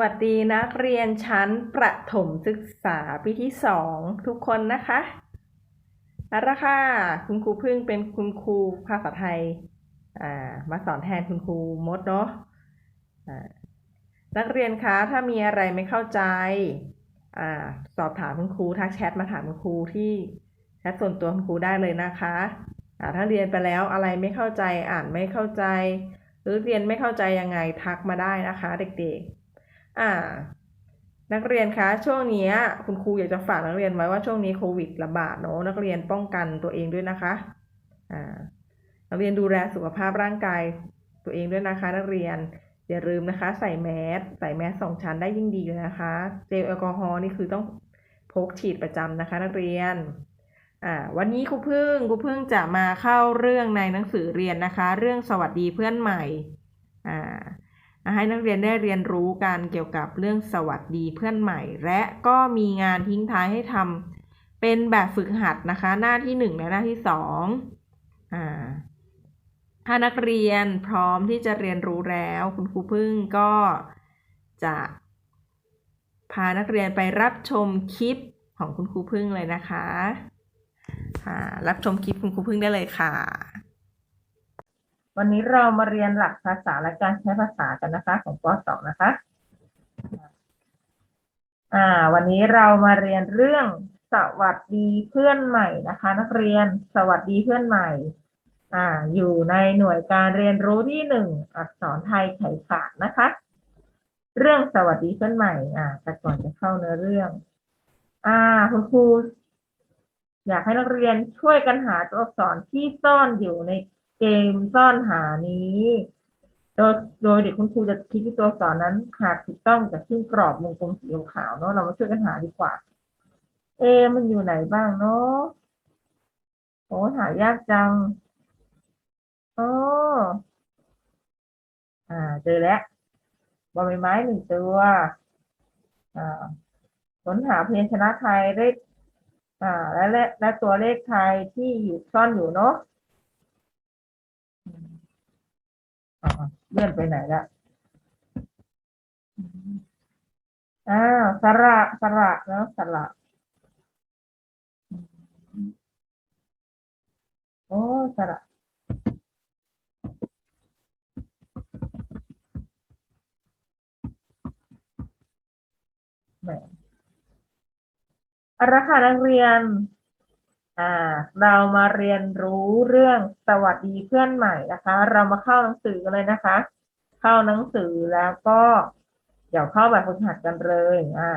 วัสดีนักเรียนชั้นประถมศึกษาปีที่สองทุกคนนะคะเอาละค่ะ คุณครูพึ่งเป็นคุณครูภาษาไทยอ่ามาสอนแทนคุณครูมดเนาะนักเรียนคะถ้ามีอะไรไม่เข้าใจอ่าสอบถามคุณครูทักแชทมาถามคุณครูที่แชทส่วนตัวคุณครูได้เลยนะคะอ่าถ้าเรียนไปแล้วอะไรไม่เข้าใจอ่านไม่เข้าใจ หรือเรียนไม่เข้าใจยังไงทักมาได้นะคะ เด็กๆ อ่า นักเรียนคะช่วงนี้คุณครูอยากจะฝากนักเรียนไว้ว่าช่วงนี้โควิดระบาดเนอะนักเรียนป้องกันตัวเองด้วยนะคะอ่านักเรียนดูแลสุขภาพร่างกายตัวเองด้วยนะคะ นักเรียนอย่าลืมนะคะ ใส่แมสใส่แมสสองชั้นได้ยิ่งดีเลยนะคะ เจลแอลกอฮอล์นี่คือต้องพกฉีดประจำนะคะ นักเรียนอ่าวันนี้ครูพึ่งครูพึ่งจะมาเข้าเรื่องในหนังสือเรียนนะคะ เรื่องสวัสดีเพื่อนใหม่อ่า ให้นักเรียนได้เรียนรู้กันเกี่ยวกับเรื่องสวัสดีเพื่อนใหม่ และก็มีงานทิ้งท้ายให้ทำเป็นแบบฝึกหัดนะคะ หน้าที่หนึ่งและหน้าที่สองอ่าถ้านักเรียนพร้อมที่จะเรียนรู้แล้ว คุณครูพึ่งก็จะพานักเรียนไปรับชมคลิปของคุณครูพึ่งเลยนะคะ รับชมคลิปคุณครูพึ่งได้เลยค่ะ วันนี้เรามาเรียนหลักภาษาและการใช้ภาษากันนะคะของป .2 นะคะ อ่า วันนี้เรามาเรียนเรื่องสวัสดีเพื่อนใหม่นะคะ นักเรียนสวัสดีเพื่อนใหม่ อ่า อยู่ในหน่วยการเรียนรู้ที่หนึ่งอักษรไทยไขขานนะคะ เรื่องสวัสดีเพื่อนใหม่ อ่าแต่ก่อนจะเข้าเนื้อเรื่อง อ่าคุณครูอยากให้นักเรียนช่วยกันหาตัวอักษรที่ซ่อนอยู่ใน เกมซ่อนหานี้ โดยโดยเด็กคุณครูจะคิดที่ตัวอักษรนั้นหากถูกต้องจะขึ้นกรอบวงกลมสีขาวเนาะเรามาช่วยกันหาดีกว่า เอ มันอยู่ไหนบ้างเนาะโอ้หายากจังโอ้อ่าเจอแล้วบอใบไม้หนึ่งตัวอ่าค้นหาเพยัญชนะไทยเลขอ่าและและและตัวเลขไทยที่อยู่ซ่อนอยู่เนาะอืม อ่าเลื่อนไปไหนละอืมอ้าวสระสระเนาะสระโอ้สระแหมอาละค่ะนักเรียน อ่าเรามาเรียนรู้เรื่องสวัสดีเพื่อนใหม่นะคะ เรามาเข้าหนังสือกันเลยนะคะ เข้าหนังสือแล้วก็ เดี๋ยวเข้าแบบฝึกหัดกันเลยอ่า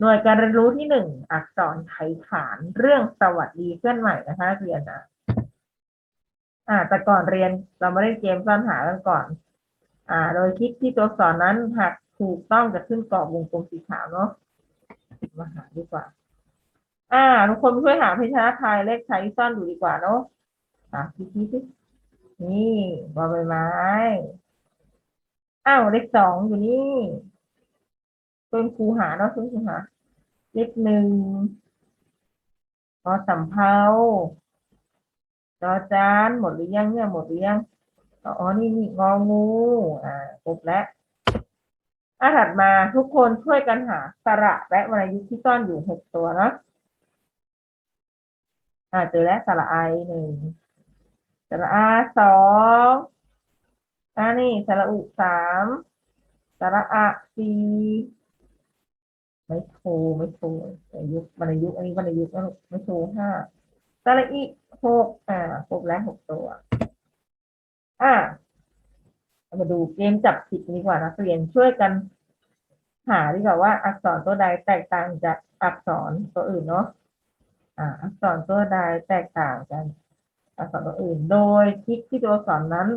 หน่วยการเรียนรู้ที่หนึ่งอักษรไทยขานเรื่องสวัสดีเพื่อนใหม่นะคะเรียนนะอ่าแต่ก่อนเรียนเรามาเล่นเกมซ่อนหากันก่อน อ่า โดยคลิกที่ตัวอักษรนั้นหากถูกต้องจะขึ้นกรอบวงกลมสีขาวเนาะมาหาดีกว่า อ่าทุกคนช่วยหาพยัญชนะไทยเลขไทยที่ซ่อนอยู่ดีกว่าเนาะอะคิดคิดสินี่บอใบไม้อ้าวเลขสองอยู่นี่ต้นครูหาเนาะต้นครูหา เลขหนึ่งพอสำเภาจอจานหมดหรือยังเนี่ยหมดหรือยังอ๋อนี่นี่งองูอ่าครบแล้วอะถัดมาทุกคนช่วยกันหาสระและวรรณยุกต์ที่ซ่อนอยู่หกตัวเนาะ อ่าเจอแล้วสระไอหนึ่งสระอาสองอ่านี่สระอุสามสระอะสี่ไม่โทไม่โทวรรณยุกต์วรรณยุกต์อันนี้วรรณยุกต์ไม่โทห้าสระอีหกอ่าครบแล้วหกตัว อ่ามาดูเกมจับผิดดีกว่านักเรียนช่วยกัน หาดีกว่าว่าอักษรตัวใดแตกต่างจากอักษรตัวอื่นเนาะ อักษรตัวใดแตกต่างกันอักษรตัวอื่น โดยคลิกที่ตัวอักษรนั้น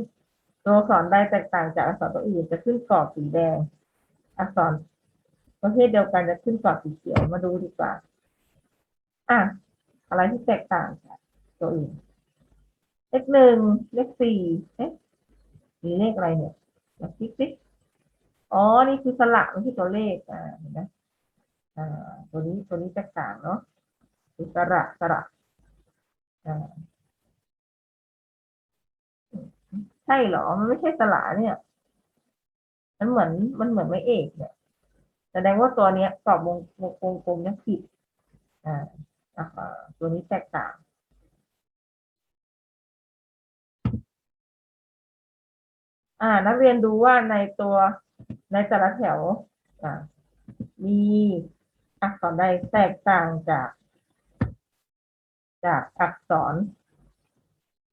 ตัวอักษรใดแตกต่างจากอักษรตัวอื่นจะขึ้นกรอบสีแดง อักษรประเภทเดียวกันจะขึ้นกรอบสีเขียวมาดูดีกว่า อะ อะไรที่แตกต่างจากตัวอื่น เลขหนึ่งเลขสี่เอ๊ะมีเลขอะไรเนี่ยมาคลิกสิอ๋อ นี่คือสระไม่ใช่ตัวเลข อ่า เห็นไหมอ่า ตัวนี้ ตัวนี้แตกต่างเนาะ อสระสระใช่เหรอ มันไม่ใช่สระเนี่ย มันเหมือนมันเหมือนไม่เอกเนี่ย แสดงว่าตัวเนี้ยกรอบวงวงวงกลมเนี่ยผิด อ่าตัวนี้แตกต่างอ่า นักเรียนดูว่าในตัวในแต่ละแถว อ่า มีอักษรใดแตกต่างจาก จากอักษร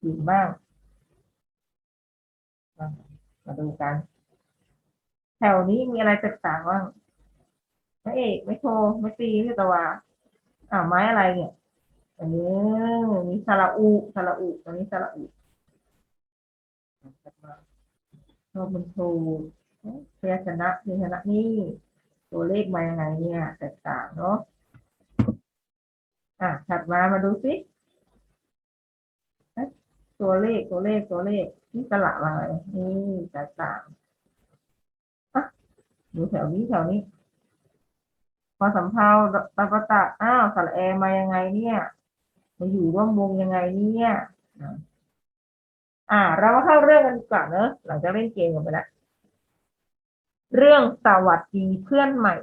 อื่นบ้าง มาดูกัน แถวนี้มีอะไรแตกต่างบ้างไม่เอกไม่โทไม่ตีไม่ตะวาอ่าไม้อะไรเนี่ย อันนี้มีสระอุสระอุอันนี้สระอุตัวมันถูกพยัญชนะพยัญชนะนี่ ตัวเลขมายังไงเนี่ย แตกต่างเนาะ อะถัดมามาดูสิตัวเลขตัวเลขตัวเลขนี่สระอะไรนี่แตกต่างอะดูแถวนี้แถวนี้ พอสำเภาตะปะตะอ้าวสระแอมายังไงเนี่ยมาอยู่ร่วมวงยังไงเนี่ยอะอ่าเรามาเข้าเรื่องกันดีกว่อนเนอะหลังจากเล่นเกมกันไปแล้วเรื่องสวัสดีเพื่อนใหม่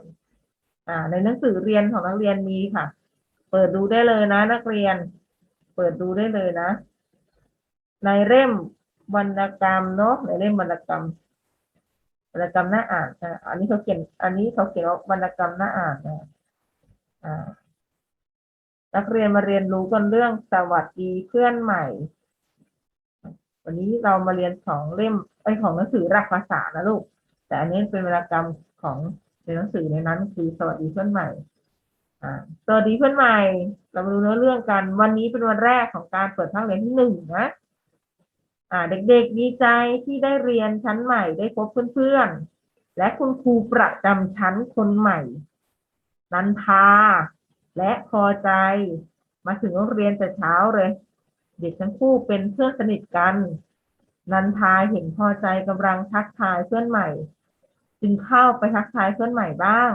อ่า ในหนังสือเรียนของนักเรียนมีค่ะ เปิดดูได้เลยนะ นักเรียน เปิดดูได้เลยนะ ในเล่มวรรณกรรมเนาะในเล่มวรรณกรรมวรรณกรรมหน้าอ่านอะอันนี้เขาเขียน อันนี้เขาเขียนว่าวรรณกรรมหน้าอ่านนะอ่านักเรียนมาเรียนรู้กันเรื่องสวัสดีเพื่อนใหม่ วันนี้เรามาเรียนของเล่มไอของหนังสือหลักภาษานะลูก แต่อันนี้เป็นวรรณกรรมของในหนังสือในนั้นคือสวัสดีเพื่อนใหม่ สวัสดีเพื่อนใหม่ เรามาดูเนื้อเรื่องกัน วันนี้เป็นวันแรกของการเปิดภาคเรียนที่หนึ่งนะอ่า เด็กๆดีใจที่ได้เรียนชั้นใหม่ได้พบเพื่อนๆ และคุณครูประจำชั้นคนใหม่นันทา และพอใจ มาถึงโรงเรียนแต่เช้าเลย เด็กทั้งคู่เป็นเพื่อนสนิทกัน นันทาเห็นพอใจกำลังทักทายเพื่อนใหม่ จึงเข้าไปทักทายเพื่อนใหม่บ้าง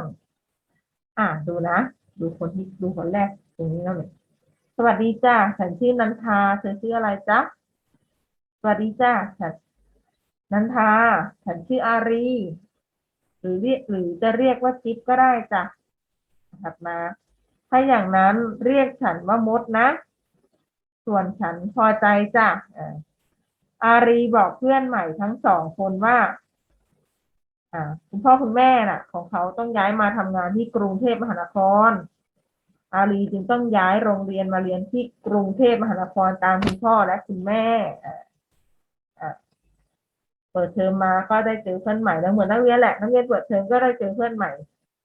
อะดูนะ ดูคนที่ดูคนแรกตรงนี้แล้วเนี่ยสวัสดีจ้าฉันชื่อนันทาเธอชื่ออะไรจ๊ะสวัสดีจ้าฉันนันทา ฉันชื่ออารี หรือเรียกหรือจะเรียกว่าจิ๊บก็ได้จ้ะถัดมา ถ้าอย่างนั้นเรียกฉันว่ามดนะ ส่วนฉันพอใจจ้ะอารีบอกเพื่อนใหม่ทั้งสองคนว่า คุณพ่อคุณแม่น่ะ ของเขาต้องย้ายมาทำงานที่กรุงเทพมหานคร อารีจึงต้องย้ายโรงเรียนมาเรียนที่กรุงเทพมหานครตามคุณพ่อและคุณแม่เปิดเทอมมาก็ได้เจอเพื่อนใหม่แล้วเหมือนนักเรียนแหละนักเรียนเปิดเทอมก็ได้เจอเพื่อนใหม่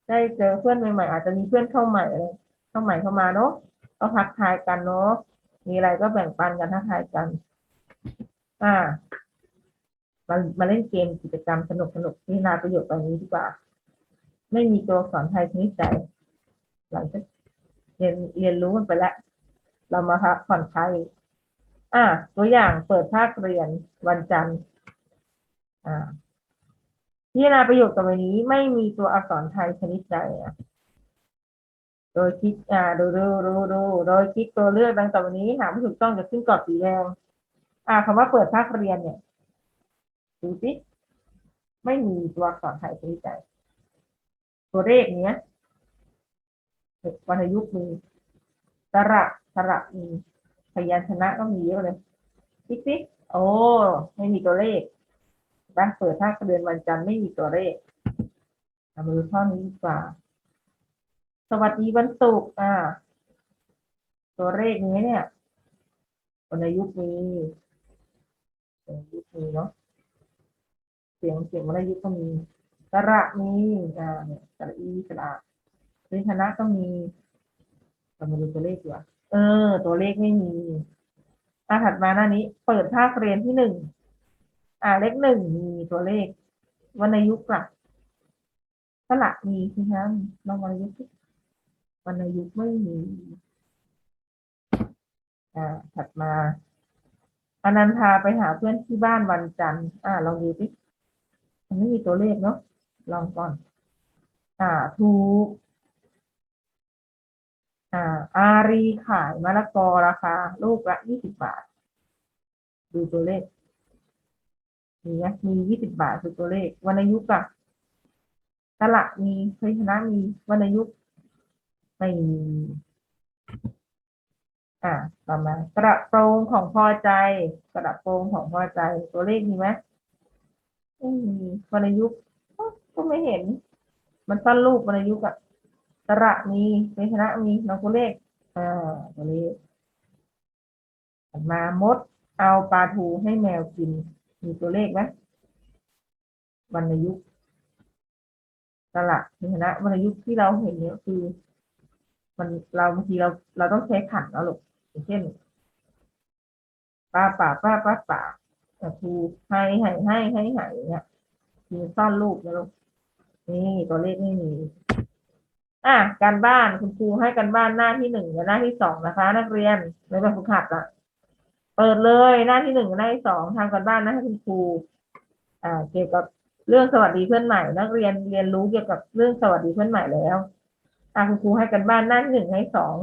ได้เจอเพื่อนใหม่ๆอาจจะมีเพื่อนเข้าใหม่อะไรเข้าใหม่เข้ามาเนาะก็ทักทายกันเนาะมีอะไรก็แบ่งปันกันทักทายกัน อ่า มามาเล่นเกมกิจกรรมสนุกสนุกที่นาประโยชน์ตรงนี้ดีกว่า ไม่มีตัวอักษรไทยชนิดใดหลังจากเรียนเรียนรู้มันไปแล้ว เรามาพักผ่อนคลายอ่า ตัวอย่างเปิดภาคเรียนวันจันทร์อ่าพิจารณาประโยคต่อไปนี้ไม่มีตัวอักษรไทยชนิดใดอะโดยคิดอ่าดูดูดูดูโดยคิดตัวเลือกดังต่อไปนี้หากไม่ถูกต้องจะขึ้นกรอบสีแดงอ่าคำว่าเปิดภาคเรียนเนี่ย ดูสิไม่มีตัวอักษรไทยชนิดใดตัวเลขเนี้ย วรรณยุกต์มีสระสระมีพยัญชนะก็มีเยอะเลยติ๊กติ๊กโอ้ไม่มีตัวเลขบ้านเปิดภาคเรียนวันจันทร์ไม่มีตัวเลขเอามาดูข้อนี้ดีกว่า สวัสดีวันศุกร์อ่า ตัวเลขนี้เนี่ยวรรณยุกต์มีวรรณยุกต์มีเนาะ เสียงเสียงวรรณยุกต์ก็มีสระมีอ่าเนี่ยสระอีสระพยัญชนะก็มีเรามาดูตัวเลขดีกว่าเออ ตัวเลขไม่มีอ่าถัดมาหน้านี้ เปิดภาคเรียนที่หนึ่งอ่าเลขหนึ่งมีตัวเลขวรรณยุกต์ล่ะสระมีใช่ไหมลองวรรณยุกต์วรรณยุกต์ไม่มีอ่าถัดมาอนันทาไปหาเพื่อนที่บ้านวันจันทร์อ่าลองดูสิ มันไม่มีตัวเลขเนาะลองก่อน อ่าถูกอ่า อารีขายมะละกอราคาลูกละยี่สิบบาท ดูตัวเลขมีไหมมียี่สิบบาทคือตัวเลขวรรณยุกต์อะสสระมีพยัญชนะมีวรรณยุกต์ไม่มีอ่าต่อมากระโปรงของพอใจ กระโปรงของพอใจตัวเลขมีไหม ไม่มีวรรณยุกต์ก็ไม่เห็น มันสั้นรูปวรรณยุกต์อะสระมีพยัญชนะมีน้องตัวเลขอ่าตัวเลขมามด เอาปลาทูให้แมวกิน มีตัวเลขไหมวรรณยุกต์สระพยัญชนะวรรณยุกต์ที่เราเห็นเนี่ยคือ มันเราบางทีเราเราต้องใช้ขันแล้วลูกอย่างเช่นป้าป่าป้าป้าป่า ปลาทูให้ให้ให้ให้ให้เนี่ยมีซ่อนรูปนะลูกนี่ตัวเลขไม่มี อะการบ้านคุณครูให้การบ้านหน้าที่หนึ่งและหน้าที่สองนะคะ นักเรียนในแบบฝึกหัดละเปิดเลยหน้าที่หนึ่งหน้าที่สองทำการบ้านนะให้คุณครูอ่า เกี่ยวกับเรื่องสวัสดีเพื่อนใหม่ นักเรียนเรียนรู้เกี่ยวกับเรื่องสวัสดีเพื่อนใหม่แล้วอะคุณครูให้กันบ้านหน้าที่หนึ่งหน้าที่สอง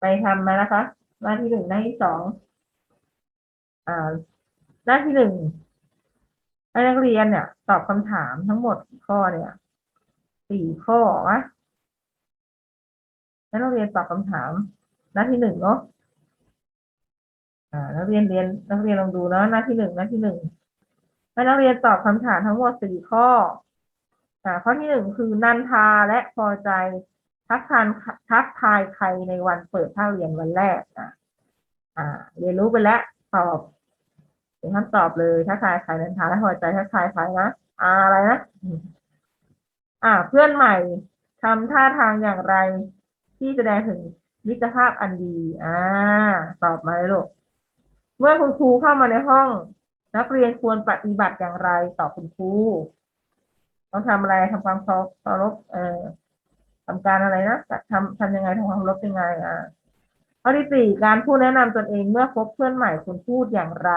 ไปทำมานะคะ หน้าที่หนึ่งหน้าที่สอง หน้าที่หนึ่งให้นักเรียนเนี่ย ตอบคำถามทั้งหมดกี่ข้อเนี่ยสี่ข้อวะให้นักเรียนตอบคำถาม หน้าที่หนึ่งเนาะอ่านักเรียนเรียนนักเรียนลองดูนะหน้าที่หนึ่งหน้าที่หนึ่งให้นักเรียนตอบคำถามทั้งหมดสี่ข้ออ่าข้อที่หนึ่งคือนันทาและพอใจทักทานทักทายใครในวันเปิดภาคเรียนวันแรกอะอ่าเรียนรู้ไปแล้วตอบ เดี๋ยวท่านตอบเลยทักทายใครนันทาและพอใจทักทายใครนะอ่าอะไรนะอ่า เพื่อนใหม่ทำท่าทางอย่างไร ที่แสดงถึงมิตรภาพอันดี อ่า ตอบมาเลยลูกเมื่อคุณครูเข้ามาในห้อง นักเรียนควรปฏิบัติอย่างไรต่อคุณครูต้องทำอะไรทำความเคารพเอ่อทำการอะไรนะทำทำยังไงทำความเคารพยังไง อ่า ข้อที่สี่การพูดแนะนำตนเองเมื่อพบเพื่อนใหม่คุณพูดอย่างไร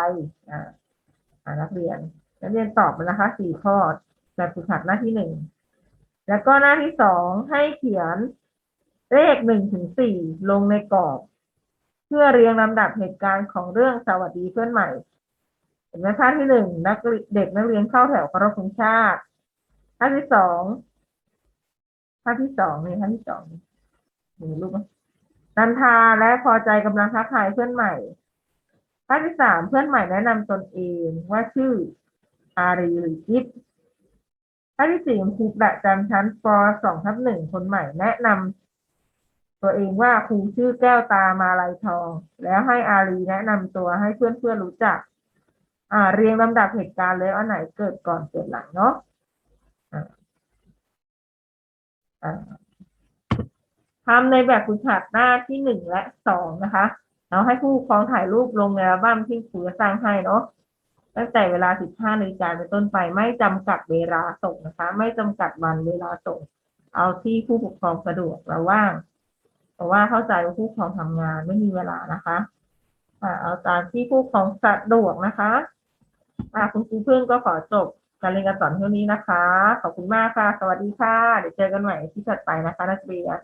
อ่านักเรียนนักเรียนตอบมานะคะสี่ข้อแบบฝึกหัดหน้าที่หนึ่งแล้วก็หน้าที่สองให้เขียนเลขหนึ่งถึงสี่ลงในกรอบ เพื่อเรียงลำดับเหตุการณ์ของเรื่องสวัสดีเพื่อนใหม่ เห็นไหมท่าที่หนึ่งนักเรียนเด็กนักเรียนเข้าแถวเคารพธงชาติท่าที่สองท่าที่สองนี่ท่าที่สองมีรูปไหม นันทาและพอใจกำลังทักทายเพื่อนใหม่ท่าที่สามเพื่อนใหม่แนะนำตนเองว่าชื่ออารีหรือจิ๊บท่าที่สี่ครูประจำชั้นปสองทับหนึ่งคนใหม่แนะนำตัวเองว่าครูชื่อแก้วตามาลายทอง แล้วให้อารีแนะนำตัวให้เพื่อนเพื่อนๆรู้จัก อ่า เรียงลำดับเหตุการณ์เลยอันไหนเกิดก่อนเกิดหลังเนาะ ทำในแบบฝึกหัดหน้าที่หนึ่งและสองนะคะเราให้ผู้ปกครองถ่ายรูปลงในอัลบั้มที่ครูสร้างให้เนาะตั้งแต่เวลา 15นาฬิกาเป็นต้นไปไม่จำกัดเวลาส่งนะคะ ไม่จำกัดวันเวลาส่ง เอาที่ผู้ปกครองสะดวกและว่างเพราะว่าเข้าใจว่าผู้ปกครองทำงานไม่มีเวลานะคะอ่าเอาตามที่ผู้ปกครองสะดวกนะคะอ่าคุณครูเพึ่งก็ขอจบการเรียนการสอนเท่านี้นะคะ ขอบคุณมากค่ะ สวัสดีค่ะ เดี๋ยวเจอกันใหม่ที่ถัดไปนะคะนักเรียน